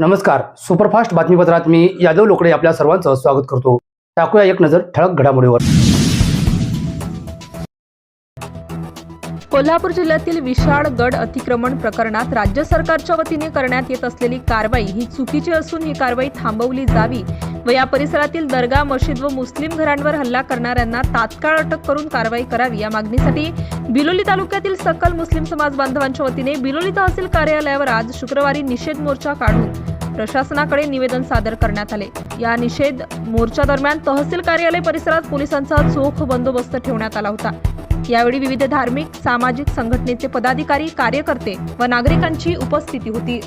नमस्कार. सुपरफास्ट बातमीपत्रात मी यादव लोकडे आपल्या सर्वांचं स्वागत करतो. टाकूया एक नजर ठळक घडामोडीवर. कोल्हापूर जिल्ह्यातील विशाळ गड अतिक्रमण प्रकरणात राज्य सरकारच्या वतीने करण्यात येत असलेली कारवाई ही चुकीची असून ही कारवाई थांबवली जावी व या परिसरातील दर्गा मशीद व मुस्लिम घरांवर हल्ला करणाऱ्यांना तात्काळ अटक करून कारवाई करावी या मागणीसाठी बिलोली तालुक्यातील सकल मुस्लिम समाज बांधवांच्या वतीने बिलोली तहसील कार्यालयावर आज शुक्रवारी निषेध मोर्चा काढून प्रशासनाकडे निवेदन सादर करण्यात आले. या निषेध मोर्चा दरम्यान तहसील कार्यालय परिसरात पोलिसांचा चोख बंदोबस्त ठेवण्यात आला होता. यावेळी विविध धार्मिक सामाजिक संघटनेचे पदाधिकारी कार्यकर्ते व नागरिकांची उपस्थिती होती.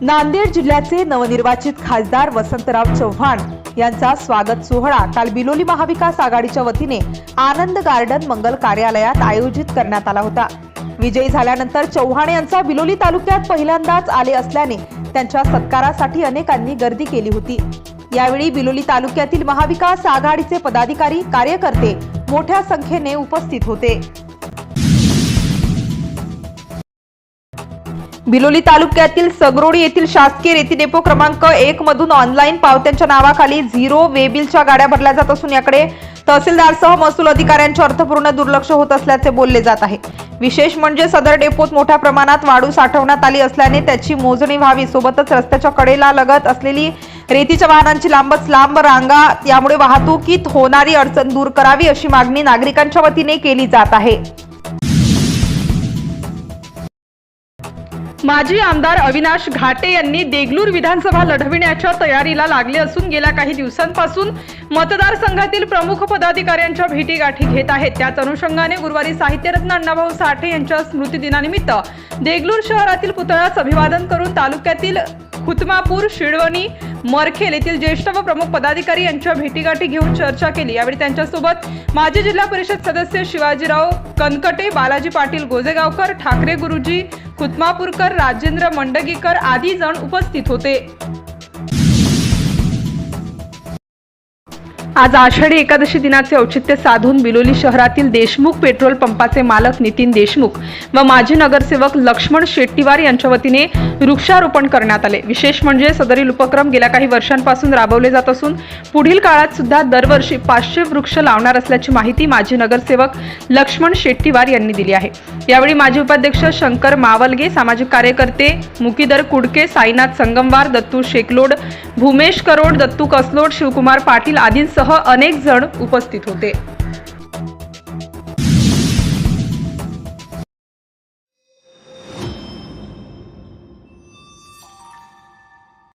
नांदेड जिल्ह्याचे नवनिर्वाचित खासदार वसंतराव चव्हाण यांचा स्वागत सोहळा काल बिलोली महाविकास आघाडीच्या वतीने आनंद गार्डन मंगल कार्यालयात आयोजित करण्यात आला होता. विजयी झाल्यानंतर चव्हाण यांचा बिलोली तालुक्यात पहिल्यांदाच आले असल्याने त्यांच्या सत्कारासाठी अनेकांनी गर्दी केली होती. यावेळी बिलोली तालुक्यातील महाविकास आघाडीचे पदाधिकारी कार्यकर्ते मोठ्या संख्येने उपस्थित होते. बिलोली तालुक्यातील सगरोडी येथील शासकीय रेती डेपो क्रमांक एक मधून ऑनलाईन पावत्यांच्या नावाखाली झिरो वेबिलच्या गाड्या भरल्या जात असून याकडे तहसीलदारसह महसूल अधिकाऱ्यांचे अर्थपूर्ण दुर्लक्ष होत असल्याचे बोलले जात आहे. विशेष म्हणजे सदर डेपोत मोठ्या प्रमाणात वाळू साठवण्यात आली असल्याने त्याची मोजणी व्हावी सोबतच रस्त्याच्या कडेला लगत असलेली रेतीच्या वाहनांची लांबच लांब रांगा यामुळे वाहतुकीत होणारी अडचण दूर करावी अशी मागणी नागरिकांच्या वतीने केली जात आहे. माजी आमदार अविनाश घाटे यांनी देगलूर विधानसभा लढविण्याच्या तयारीला लागले असून गेल्या काही दिवसांपासून मतदारसंघातील प्रमुख पदाधिकाऱ्यांच्या भेटीगाठी घेत आहेत. त्याच अनुषंगाने गुरुवारी साहित्यरत्न अण्णाभाऊ साठे यांच्या स्मृतिदिनानिमित्त देगलूर शहरातील पुतळ्यास अभिवादन करून तालुक्यातील खुतमापूर शिळवणी मरखेल येथील ज्येष्ठ व प्रमुख पदाधिकारी यांच्या भेटीगाठी घेऊन चर्चा केली. यावेळी त्यांच्यासोबत माजी जिल्हा परिषद सदस्य शिवाजीराव कनकटे बालाजी पाटील गोजेगावकर ठाकरे गुरुजी खुतमापूरकर राजेंद्र मंडगीकर आदी जण उपस्थित होते. आज आषाढी एकादशी दिनाचे औचित्य साधून बिलोली शहरातील देशमुख पेट्रोल पंपाचे मालक नितीन देशमुख व माजी नगरसेवक लक्ष्मण शेट्टीवार यांच्या वतीने वृक्षारोपण करण्यात आले. विशेष म्हणजे सदरील उपक्रम गेल्या काही वर्षांपासून राबवले जात असून पुढील काळात सुद्धा दरवर्षी पाचशे वृक्ष लावणार असल्याची माहिती माजी नगरसेवक लक्ष्मण शेट्टीवार यांनी दिली आहे. यावेळी माजी उपाध्यक्ष शंकर मावलगे सामाजिक कार्यकर्ते मुकीदर कुडके साईनाथ संगमवार दत्तू शेकलोड भूमेश करोड दत्तू कसलोड शिवकुमार पाटील आदींसह अनेक जण उपस्थित होते.